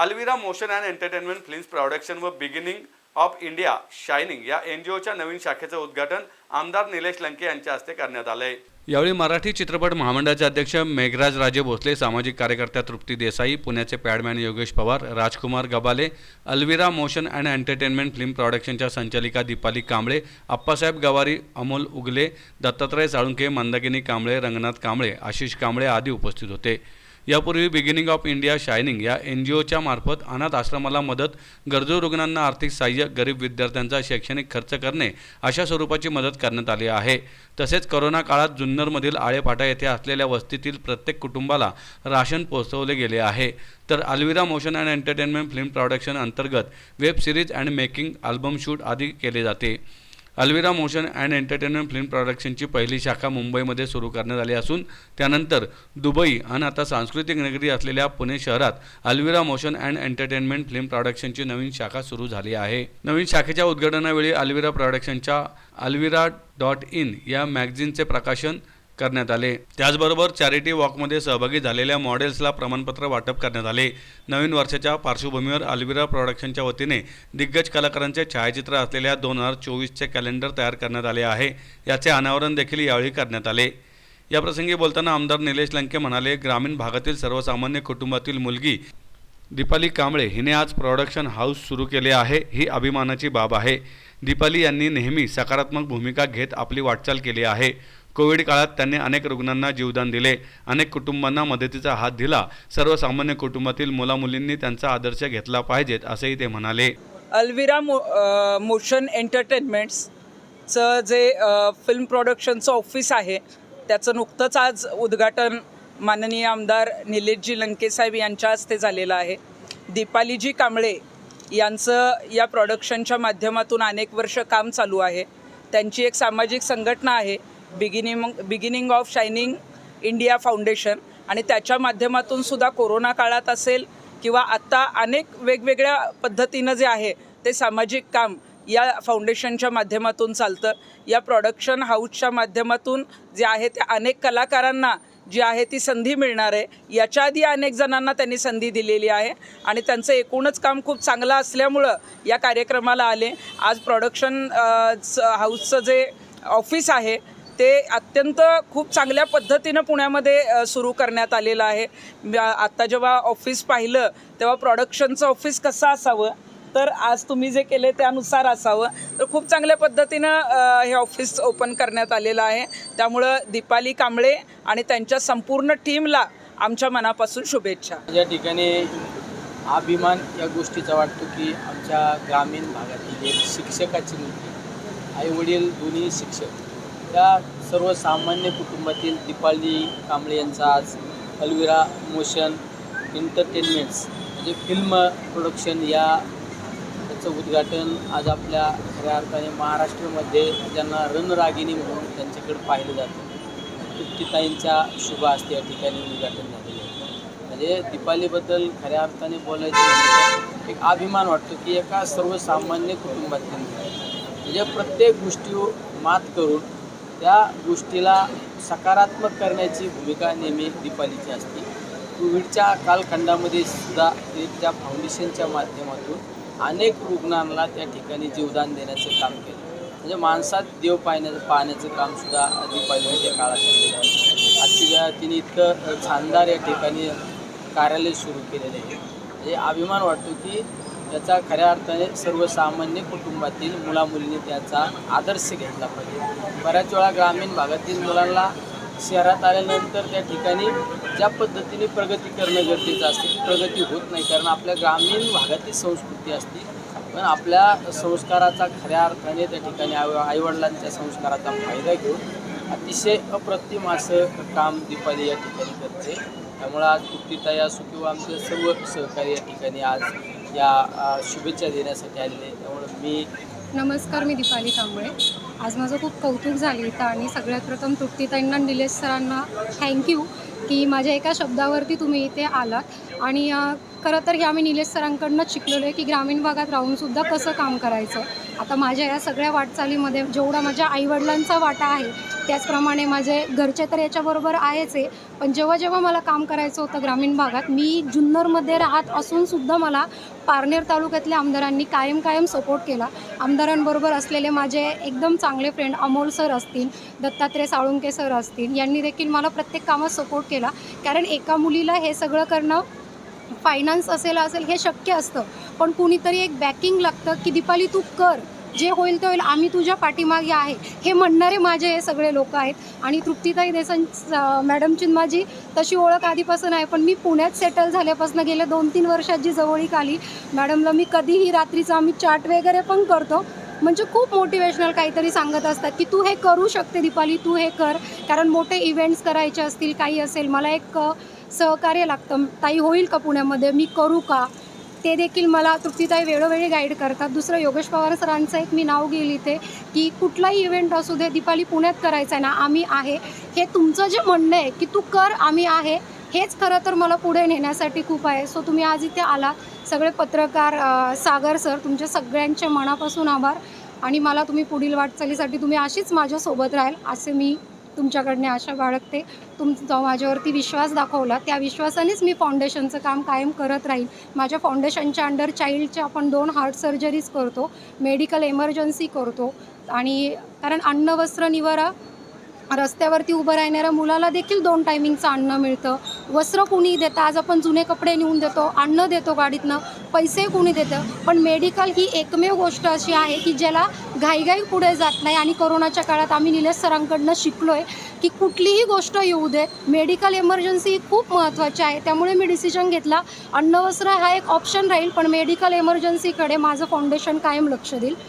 Alvira motion and entertainment films production व beginning of India shining या N G ओच्या नवीन शाखेचं उद्घाटन आमदार निलेश लंके यांच्या हस्ते करण्यात आलंय. यावेळी मराठी चित्रपट महामंडळाचे अध्यक्ष मेघराज राजे भोसले सामाजिक कार्यकर्त्या तृप्ती देसाई पुण्याचे pad man Yogesh Pawar Rajkumar Gabale Alvira motion and entertainment film प्रॉडक्शनच्या संचालिका दीपाली कांबळे आप्पासाहेब गवारी अमोल उगले दत्तात्रय साळुंके मंदाकिनी कांबळे रंगनाथ कांबळे आशिष कांबळे आदी उपस्थित होते. यापूर्वी बिगिनिंग ऑफ इंडिया शायनिंग या एन जी ओच्या मार्फत अनाथ आश्रमाला मदत गरजू रुग्णांना आर्थिक सहाय्य गरीब विद्यार्थ्यांचा शैक्षणिक खर्च करणे अशा स्वरूपाची मदत करण्यात आली आहे. तसेच करोना काळात जुन्नरमधील आळेफाटा येथे असलेल्या वस्तीतील प्रत्येक कुटुंबाला राशन पोहोचवले गेले आहे. तर Alvira motion and entertainment film production अंतर्गत web series and making album shoot आदी केले जाते. Alvira motion and entertainment film प्रोडक्शनची पहिली शाखा मुंबईमध्ये सुरू करण्यात आली असून त्यानंतर दुबई आणि आता सांस्कृतिक नगरी असलेल्या पुणे शहरात Alvira motion and entertainment film प्रोडक्शनची नवीन शाखा सुरू झाली आहे. नवीन शाखेच्या उद्घाटनावेळी अल्विरा प्रोडक्शनच्या अल्विरा डॉट इन या मॅगझिनचे प्रकाशन करण्यात आले. त्याचबरोबर चॅरिटी वॉकमध्ये सहभागी झालेल्या मॉडेल्सला प्रमाणपत्र वाटप करण्यात आले. नवीन वर्षाच्या पार्श्वभूमीवर अल्विरा प्रोडक्शनच्या वतीने दिग्गज कलाकारांचे छायाचित्र असलेल्या दोन हजार चोवीसचे कॅलेंडर तयार करण्यात आले आहे. याचे अनावरण देखील यावेळी करण्यात आले. याप्रसंगी बोलताना आमदार निलेश लंके म्हणाले ग्रामीण भागातील सर्वसामान्य कुटुंबातील मुलगी दीपाली कांबळे हिने आज प्रोडक्शन हाऊस सुरू केले आहे. ही अभिमानाची बाब आहे. दीपाली यांनी नेहमी सकारात्मक भूमिका घेत आपली वाटचाल केली आहे. कोविड काळात त्यांनी अनेक रुग्णांना जीवदान दिले. अनेक कुटुंबांना मदतीचा हात दिला. सर्वसामान्य कुटुंबातील मुलामुलींनी त्यांचा आदर्श घेतला पाहिजेत असंही ते म्हणाले. अल्विरा मो मोशन एंटरटेनमेंट्सचं जे फिल्म प्रोडक्शनचं ऑफिस आहे त्याचं नुकतंच आज उद्घाटन माननीय आमदार निलेशजी लंकेसाहेब यांच्या हस्ते झालेलं आहे. दीपालीजी कांबळे यांचं या प्रॉडक्शनच्या माध्यमातून अनेक वर्ष काम चालू आहे. त्यांची एक सामाजिक संघटना आहे beginning beginning of shining India foundation आणि त्याच्या माध्यमातून सुद्धा कोरोना काळात असेल किंवा आत्ता अनेक वेगवेगळ्या पद्धतीनं जे आहे ते सामाजिक काम या फाउंडेशनच्या माध्यमातून चालतं. या प्रॉडक्शन हाऊसच्या माध्यमातून जे आहे ते अनेक कलाकारांना जी आहे ती संधी मिळणार आहे. याच्या आधी अनेक जणांना त्यांनी संधी दिलेली आहे आणि त्यांचं एकूणच काम खूप चांगलं असल्यामुळं या कार्यक्रमाला आले. आज प्रॉडक्शन हाऊसचं जे ऑफिस आहे ते अत्यंत खूप चांगल्या पद्धतीनं पुण्यामध्ये सुरू करण्यात आलेलं आहे. आत्ता जेव्हा ऑफिस पाहिलं तेव्हा प्रॉडक्शनचं ऑफिस कसं असावं? तर आज तुम्ही जे केले त्यानुसार असावं. तर खूप चांगल्या पद्धतीनं हे ऑफिस ओपन करण्यात आलेलं आहे. त्यामुळं दीपाली कांबळे आणि त्यांच्या संपूर्ण टीमला आमच्या मनापासून शुभेच्छा. या ठिकाणी अभिमान या गोष्टीचा वाटतो की आमच्या ग्रामीण भागातील एक शिक्षकाची मुलगी आई वडील दोन्ही शिक्षक त्या सर्वसामान्य कुटुंबातील दीपाली कांबळे यांचा आज अलविरा मोशन एंटरटेनमेंट्स म्हणजे फिल्म प्रोडक्शन या त्याचं उद्घाटन आज आपल्या खऱ्या अर्थाने महाराष्ट्रामध्ये ज्यांना रणरागिणी म्हणून त्यांच्याकडे पाहिलं जातं तृप्तीताईंच्या शुभ असते या ठिकाणी उद्घाटन झालेलं आहे. म्हणजे दीपालीबद्दल खऱ्या अर्थाने बोलायचं एक अभिमान वाटतो की एका सर्वसामान्य कुटुंबातील म्हणजे प्रत्येक गोष्टीवर मात करून त्या गोष्टीला सकारात्मक करण्याची भूमिका नेहमी दीपालीची असते. कोविडच्या कालखंडामध्ये सुद्धा ते त्या फाउंडेशनच्या माध्यमातून अनेक रुग्णांना त्या ठिकाणी जीवदान देण्याचं काम केलं. म्हणजे माणसात देव पाहण्याचं पाहण्याचं कामसुद्धा दीपालीने त्या काळात केलेलं आहे आजची वेळा तिने इतकं छानदार या ठिकाणी कार्यालय सुरू केलेलं आहे. म्हणजे अभिमान वाटतो की याचा खऱ्या अर्थाने सर्वसामान्य कुटुंबातील मुलामुलींनी त्याचा आदर्श घेतला पाहिजे. बऱ्याच वेळा ग्रामीण भागातील मुलांना शहरात आल्यानंतर त्या ठिकाणी ज्या पद्धतीने प्रगती करणं गरजेचं असते ती प्रगती होत नाही. कारण आपल्या ग्रामीण भागातली संस्कृती असते. पण आपल्या संस्काराचा खऱ्या अर्थाने त्या ठिकाणी आई आईवडिलांच्या संस्काराचा फायदा घेऊन अतिशय अप्रतिम असं काम दीपाली या ठिकाणी करते. त्यामुळं आज तृप्तीताई असो किंवा आमचे सर्व सहकारी या ठिकाणी आज या शुभेच्छा देण्यासाठी आलेले त्यामुळं मी नमस्कार मी दीपाली कांबळे. आज माझं खूप कौतुक झालं इथं आणि सगळ्यात प्रथम तृप्तीताईंना निलेश सरांना थँक्यू की माझ्या एका शब्दावरती तुम्ही इथे आलात. आणि खरं तर हे आम्ही निलेश सरांकडनंच शिकलेलो आहे की ग्रामीण भागात राहूनसुद्धा कसं काम करायचं. आता माझ्या या सगळ्या वाटचालीमध्ये जेवढा माझ्या आईवडिलांचा वाटा आहे त्याचप्रमाणे माझे घरचे तर याच्याबरोबर आहेच आहे. पण जेव्हा जेव्हा मला काम करायचं होतं ग्रामीण भागात मी जुन्नरमध्ये राहत असूनसुद्धा मला पारनेर तालुक्यातल्या आमदारांनी कायम कायम सपोर्ट केला. आमदारांबरोबर असलेले माझे एकदम चांगले फ्रेंड अमोल सर असतील दत्तात्रय साळुंके सर असतील यांनी देखील मला प्रत्येक कामात सपोर्ट केला. कारण एका मुलीला हे सगळं करणं फायनान्स असेल असेल हे शक्य असतं. पण कुणीतरी एक बॅकिंग लागतं की दीपाली तू कर. जे होईल ते होईल. आम्ही तुझ्या पाठीमागे आहे. हे म्हणणारे माझे हे सगळे लोक आहेत. आणि तृप्तीताई देसाई मॅडमची माझी तशी ओळख आधीपासून आहे. पण मी पुण्यात सेटल झाल्यापासून गेल्या दोन तीन वर्षात जी जवळीक आली मॅडमला मी कधीही रात्रीचा आम्ही चाट वगैरे पण करतो. म्हणजे खूप मोटिवेशनल काहीतरी सांगत असतात की तू हे करू शकते दीपाली तू हे कर. कारण मोठे इव्हेंट्स करायचे असतील काही असेल. मला एक सहकार्य लागतं. ताई होईल का पुण्यामध्ये? मी करू का? ते देखील मला तृप्तीताई वेळोवेळी गाईड करतात. दुसरं योगेश पवार सरांचं एक मी नाव घेईल इथे की कुठलाही इव्हेंट असू दे दीपाली पुण्यात करायचा आहे ना आम्ही आहे. हे तुमचं जे म्हणणं आहे की तू कर आम्ही आहे हेच खरं तर मला पुढे नेण्यासाठी खूप आहे. सो तुम्ही आज इथे आला सगळे पत्रकार सागर सर तुमच्या सगळ्यांच्या मनापासून आभार. आणि मला तुम्ही पुढील वाटचालीसाठी तुम्ही अशीच माझ्यासोबत राहील असे मी तुमच्याकडनं आशा बाळगते. तुमचा माझ्यावरती विश्वास दाखवला त्या विश्वासानेच मी फाउंडेशनचं काम कायम करत राहील माझ्या फाउंडेशनच्या अंडर चाइल्डच्या आपण दोन हार्ट सर्जरीज करतो मेडिकल एमर्जन्सी करतो आणि कारण अन्न वस्त्र निवारा रस्त्यावरती उभं राहणाऱ्या मुलाला देखील दोन टायमिंगचं अन्न मिळतं. वस्त्र कुणी देतं. आज आपण जुने कपडे नेऊन देतो अन्न देतो गाडीतनं पैसे कुणी देतं. पण मेडिकल ही एकमेव गोष्ट अशी आहे की ज्याला घाईघाई पुढे जात नाही. आणि कोरोनाच्या काळात आम्ही निलेश सरांकडनं शिकलो आहे की कुठलीही गोष्ट येऊ दे. मेडिकल एमर्जन्सी खूप महत्त्वाची आहे. त्यामुळे मी डिसिजन घेतला अन्नवस्त्र हा एक ऑप्शन राहील पण मेडिकल एमर्जन्सीकडे माझं फाउंडेशन कायम लक्ष देईल.